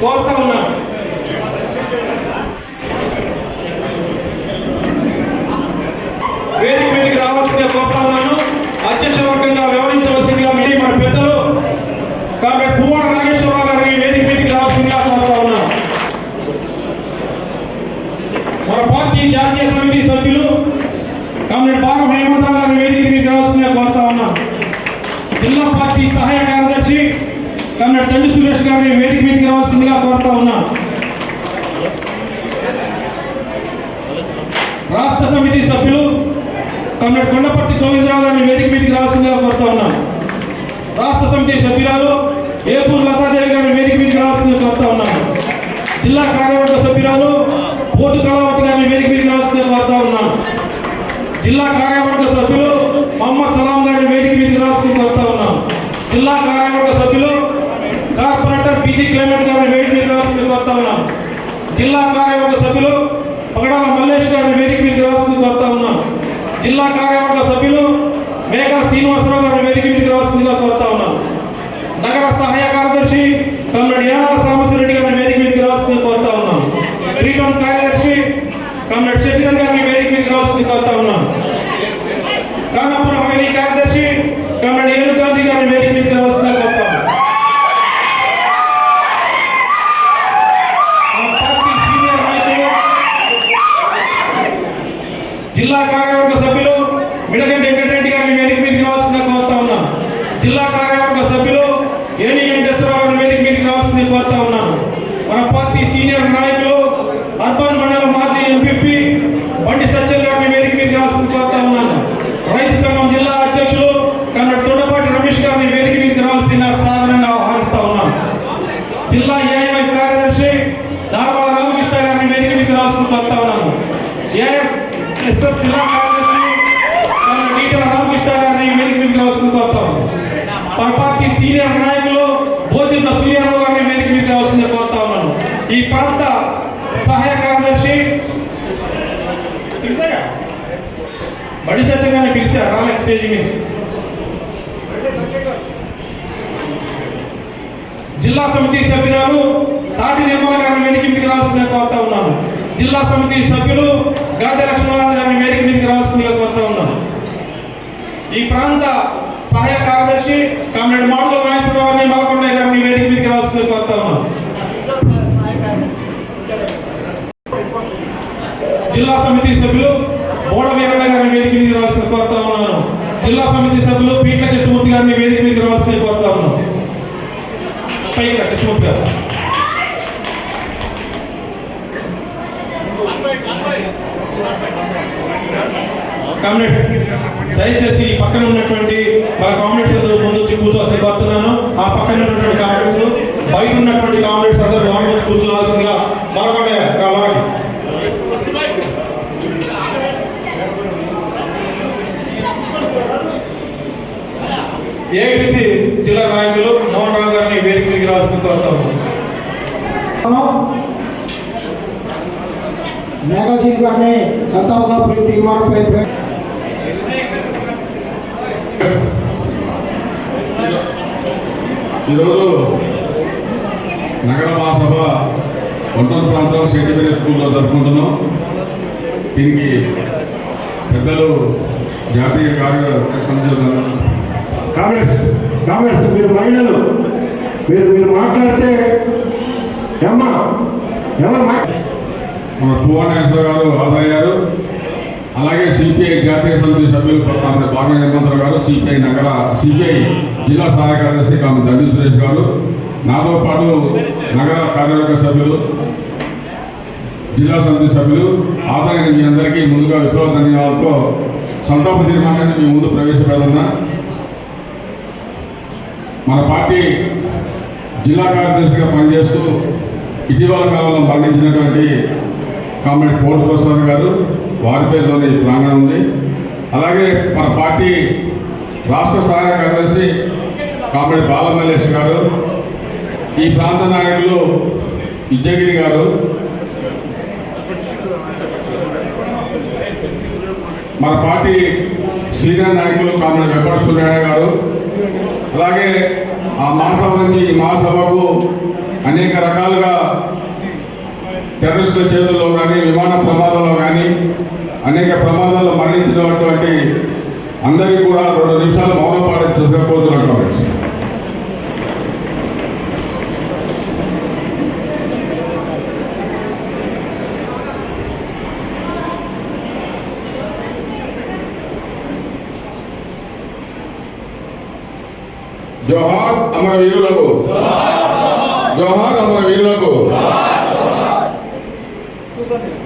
కోరుతా ఉన్నాను వేదిక మీదకి రావాల్సిందిగా కోరుతా ఉన్నాను. అధ్యక్ష వర్గంగా వ్యవహరించవలసిందిగా మీ మన పెద్దలు కాబట్టి పువ్వాడ నాగేశ్వరరావు గారిని వేదిక మీదకి రావాల్సిందిగా కోరుతా ఉన్నాను మన పార్టీ జాతీయ సమితి సభ్యులు కామ్రేడ్ బాగా హేమంతరావు గారిని వేదిక మీదకి రావాల్సిందిగా కోరుతా ఉన్నాను జిల్లా పార్టీ సహాయ కార్యదర్శి కన్నడ తండ్రి సురేష్ కోరుతా ఉన్నా. రాష్ట్ర సమితి సభ్యులు కన్నడ కొండపర్తి గోవిందరావు గారిని వేదిక మీదకి రావాల్సిందిగా కోరుతా ఉన్నాను రాష్ట్ర సమితి సభ్యురాలు ఏపూర్ లతాదేవి గారిని వేదిక మీదకి రావాల్సిందిగా కోరుతా ఉన్నాను జిల్లా కార్యవర్గ సభ్యురాలు పోటు కళావతి గారిని వేదిక మీదకి రావాల్సిందిగా కోరుతా ఉన్నాను జిల్లా కార్యవర్గ సభ్యులు మొహమ్మద్ సలాం గారిని వేదిక మీదకి రావాల్సిందిగా కోరుతా ఉన్నాను జిల్లా కార్యవర్గ సభ్యులు కార్పొరేటర్ పీజీ క్లైమేట్ గారిని వేదిక మీదకి రావాల్సిందిగా కోరుతా ఉన్నాను జిల్లా కార్యవర్గ సభ్యులు పగడాల మల్లేష్ గారి వేదిక మీద రావాల్సింది కోరుతా ఉన్నాను. జిల్లా కార్యవర్గ సభ్యులు మేఘా శ్రీనివాసరావు గారి వేదిక మీదకి రావాల్సిందిగా కోరుతా ఉన్నాను. నగర సహాయ కార్యదర్శి కమ్మడి యానాల సామశ్వరెడ్డి గారి వేదిక మీదకి రావాల్సిందిగా కోరుతా ఉన్నాను. ప్రీటం కార్యదర్శి కమ్మడి శశిధర్ గారి వేదిక మీదకి రావాల్సిందిగా కోరుతా ఉన్నాను కానాపురం హవేలీ కార్యదర్శి కమ్మడి ఏను గాంధీ గారిని వేదిక మీదకి రావాల్సిందిగా కోరుతా ఉన్నాను ఆ పార్టీ సీనియర్ నాయకులు జిల్లా కార్యవర్గ సభ్యులు మిడగంటి వెంకటరెడ్డి గారిని వేదిక మీదకి రావాల్సిందిగా కోరుతా ఉన్నాను. జిల్లా కార్యవర్గ సభ్యులు ఏని వెంకటేశ్వరరావు గారిని వేదిక మీదకి రావాల్సిందిగా కోరుతా ఉన్నాను. మన పార్టీ సీనియర్ నాయకులు అర్బన్ మండలం మాజీ ఎంపీపీ బండి సత్యం గారిని వేదిక మీదకి రావాల్సిందిగా కోరుతా ఉన్నాను రైతు సంఘం జిల్లా అధ్యక్షులు కన్నడ తొండపాటి రమేష్ గారిని వేదిక మీదకి రావాల్సిన సాధనంగా ఆహ్వానిస్తా ఉన్నాను జిల్లా ఏఐవై కార్యదర్శి నార్మల రామకృష్ణ గారిని వేదిక మీదకి రావాల్సిందిగా కోరుతా ఉన్నాను జిల్లా కార్యదర్శి రామకృష్ణ గారిని వేదిక మీదకి రావాల్సిందిగా కోరుతా మన పార్టీ సీనియర్ నాయకులు భోజన సూర్యారావు గారిని వేదిక మీదకి రావాల్సిందిగా కోరుతా ఉన్నాను ఈ ప్రాంత సహాయ కార్యదర్శి పిలిచాగా బడి పిలిచారు రాలేదు స్టేజ్ మీద జిల్లా సమితి సభ్యురాలు తాటి నిర్మల గారిని వేదిక మీదకి రావాల్సిందిగా కోరుతా ఉన్నాను. జిల్లా సమితి సభ్యులు గాది లక్ష్మణరావు గారిని వేదిక మీదకి రావాల్సిందిగా కోరుతా ఉన్నాను. ఈ ప్రాంత సహాయ కార్యదర్శి కామ్రేడ్ మాడుగుల నాగేశ్వరరావు గారిని మలకొండ గారిని వేదిక మీదకి రావాల్సిందిగా కోరుతా ఉన్నాను. జిల్లా సమితి సభ్యులు బోడ వీరన్న గారిని వేదిక మీదకి రావాల్సిందిగా కోరుతా ఉన్నాను. జిల్లా సమితి సభ్యులు పీట్ల కృష్ణమూర్తి గారిని వేదిక మీదకి రావాల్సిందిగా కోరుతా ఉన్నాను. పైకి కృష్ణమూర్తి గారు. కామ్రేడ్స్ దయచేసి ఈ పక్కన ఉన్నటువంటి మన కామ్రేడ్స్ అందరూ ముందు వచ్చి కూర్చోవాల్సి కోరుతున్నాను ఆ పక్కన ఉన్నటువంటి కామ్రేడ్స్ బయట ఉన్నటువంటి కామ్రేడ్స్ అందరూ లోపల వచ్చి కూర్చోవాల్సిందిగా మరొకటి రావాలి ఏఐటిసి జిల్లా నాయకులు మోహన్ రావు గారిని వేదిక మీదకి రావాల్సింది కోరుతాము మేఘాజీత్ గారిని సంతాప సభ తీర్మానంపై ఈరోజు నగర మహాసభ వంటల ప్రాంతం సెంటిమీటర్ స్కూల్లో జరుపుకుంటున్నాం. దీనికి పెద్దలు జాతీయ కార్య కామెంట్స్ కామెంట్స్ మీరు మహిళలు మీరు మీరు మాట్లాడితే ఏమ్మా ఎవరు మా మన పువ్వానేశ్వర గారు హాజరయ్యారు. అలాగే సిపిఐ జాతీయ సమితి సభ్యులు కామె బాగా హేమంతరావు గారు సిపిఐ నగర సిపిఐ జిల్లా సహాయ కార్యదర్శి కామె దండి సురేష్ గారు నాతో పాటు నగర కార్యవర్గ సభ్యులు జిల్లా సమితి సభ్యులు ఆదాయం మీ అందరికీ ముందుగా విప్లవ ధన్యవాదాలతో సంతాప తీర్మానాన్ని మీ ముందు ప్రవేశపెడుతున్నా మన పార్టీ జిల్లా కార్యదర్శిగా పనిచేస్తూ ఇటీవల కాలంలో మరణించినటువంటి కామ్రేడ్ పోర్టు ప్రసాద్ గారు వారి పేరులోనే ఈ ప్రాంగణం ఉంది. అలాగే మన పార్టీ రాష్ట్ర సహాయ కార్యదర్శి కామ్రేడ్ బాలమల్లేష్ గారు ఈ ప్రాంత నాయకులు విద్యగిరి గారు మన పార్టీ సీనియర్ నాయకులు కామ్రేడ్ వెంకట సూర్యనారాయణ గారు అలాగే ఆ మహాసభ నుంచి ఈ మహాసభకు అనేక రకాలుగా టెర్రరిస్టుల చేతుల్లో కానీ విమాన ప్రమాదంలో కానీ అనేక ప్రమాదాల్లో మరణించినటువంటి అందరికీ కూడా రెండు నిమిషాలు మౌనం పాటించకపోతున్నాం కావచ్చు జోహార్ అమర వీరులకు జోహార్ అమర వీరులకు funny.